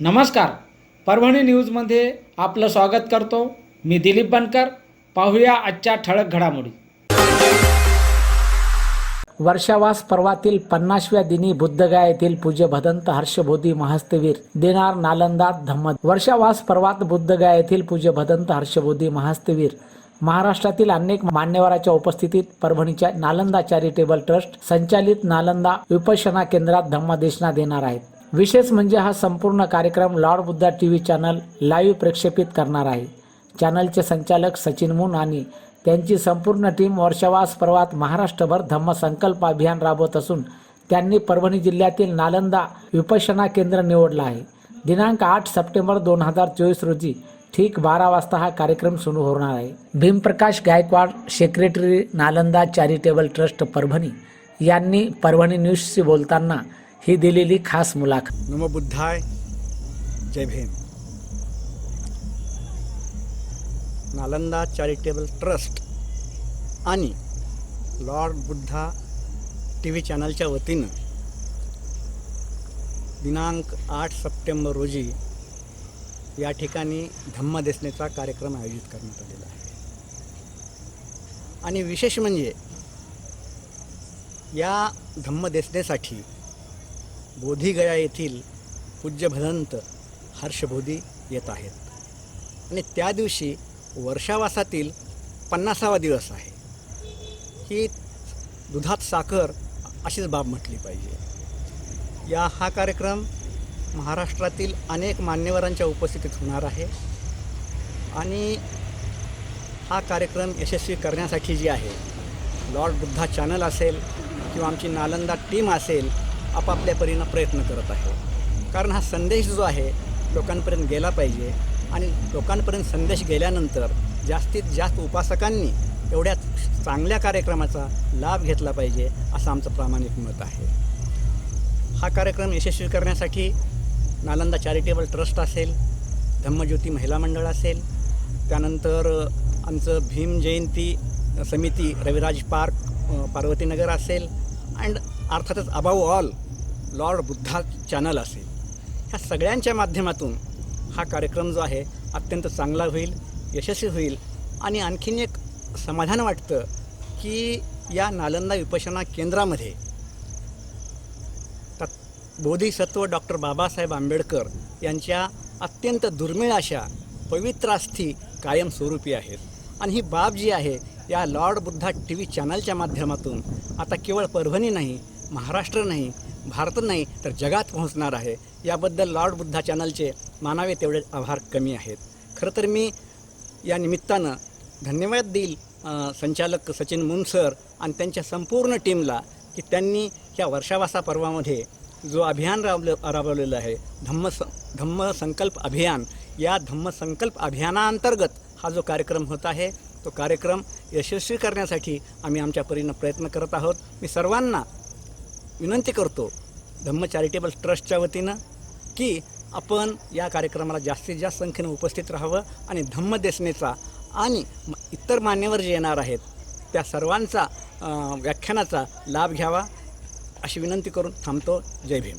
नमस्कार. परभणी न्यूजमध्ये आपलं स्वागत करतो. मी दिलीप बनकर. पाहूया आजच्या ठळक घडामोडी. वर्षावास पर्वातील पन्नासव्या दिनी बुद्धगया येथील पूज्य भदंत हर्षबोधी महास्तवीर देणार नालंदा धम्म वर्षावास पर्वात बुद्धगया येथील पूज्य भदंत हर्षबोधी महास्तवीर महाराष्ट्रातील अनेक मान्यवरांच्या उपस्थितीत परभणीच्या नालंदा चॅरिटेबल ट्रस्ट संचालित नालंदा विपशना केंद्रात धम्मदेशना देणार आहेत. विशेष म्हणजे हा संपूर्ण कार्यक्रम Lord Buddha T V channel live प्रक्षेपित करणार आहे. चॅनलचे संचालक सचिन मुन आणि त्यांची संपूर्ण टीम वर्षावास पर्वात महाराष्ट्रभर धम्मसंकल्प अभियान राबवत असून त्यांनी परभणी जिल्ह्यातील नालंदा विपशना केंद्र निवडलं आहे. दिनांक आठ सप्टेंबर दोन हजार चोवीस रोजी ठीक बारा वाजता हा कार्यक्रम सुरू होणार आहे. Bhimprakash Gaikwad secretary Nalanda charitable trust Parbhani यांनी परभणी न्यूजशी बोलताना ही दिलेली खास मुलाखत. नमो बुद्धाय. जय भीम. नालंदा चॅरिटेबल ट्रस्ट आणि लॉर्ड बुद्धा टी व्ही चॅनलच्या वतीनं दिनांक आठ सप्टेंबर रोजी या ठिकाणी धम्मदेसनेचा कार्यक्रम आयोजित करण्यात आलेला आहे. आणि विशेष म्हणजे या धम्मदेसनेसाठी बोधीगया येथील पूज्य भदंत हर्षबोधी येत आहेत. आणि त्या दिवशी वर्षावासातील पन्नासावा दिवस आहे. ही दुधात साखर अशीच बाब म्हटली पाहिजे. या हा कार्यक्रम महाराष्ट्रातील अनेक मान्यवरांच्या उपस्थितीत होणार आहे. आणि हा कार्यक्रम यशस्वी करण्यासाठी जी आहे लॉर्ड बुद्धा चॅनल असेल किंवा आमची नालंदा टीम असेल आपापल्या परीनं प्रयत्न करत आहे. कारण हा संदेश जो आहे लोकांपर्यंत गेला पाहिजे आणि लोकांपर्यंत संदेश गेल्यानंतर जास्तीत जास्त उपासकांनी एवढ्या चांगल्या कार्यक्रमाचा लाभ घेतला पाहिजे असं आमचं प्रामाणिक मत आहे. हा कार्यक्रम यशस्वी करण्यासाठी नालंदा चॅरिटेबल ट्रस्ट असेल धम्मज्योती महिला मंडळ असेल त्यानंतर आमचं भीम जयंती समिती रविराज पार्क पार्वतीनगर असेल अँड अर्थातच above all Lord Buddha channel असेल. ह्या सगळ्यांच्या माध्यमातून हा कार्यक्रम जो आहे अत्यंत चांगला होईल यशस्वी होईल आणि आणखीन एक समाधान वाटतं की या नालंदा विपशना केंद्रामध्ये तत् बोधिसत्व डॉक्टर बाबासाहेब आंबेडकर यांच्या अत्यंत दुर्मिळ अशा पवित्र अस्थी कायमस्वरूपी आहेत. आणि ही बाब जी आहे या लॉर्ड बुद्धा टी व्ही चॅनलच्या माध्यमातून आता केवळ परभणी नाही महाराष्ट्र नाही भारतात नाही तर जगात पोहोचणार आहे. याबद्दल लॉर्ड बुद्धा चॅनलचे मानावे तेवढे आभार कमी आहेत. खरं तर मी या निमित्तानं धन्यवाद देईल संचालक सचिन मुनसर आणि त्यांच्या संपूर्ण टीमला की त्यांनी ह्या वर्षावासा पर्वामध्ये जो अभियान राबलं राबवलेलं आहे धम्म स धम्म संकल्प अभियान या धम्म संकल्प अभियानाअंतर्गत हा जो कार्यक्रम होत आहे तो कार्यक्रम यशस्वी करण्यासाठी आम्ही आमच्या परीनं प्रयत्न करत आहोत. मी सर्वांना विनंती करतो धम्म चॅरिटेबल ट्रस्टच्या वतीनं की आपण या कार्यक्रमाला जास्तीत जास्त संख्येनं उपस्थित राहावं आणि धम्मदेसनेचा आणि म- इतर मान्यवर जे येणार आहेत त्या सर्वांचा व्याख्यानाचा लाभ घ्यावा अशी विनंती करून थांबतो. जय भीम.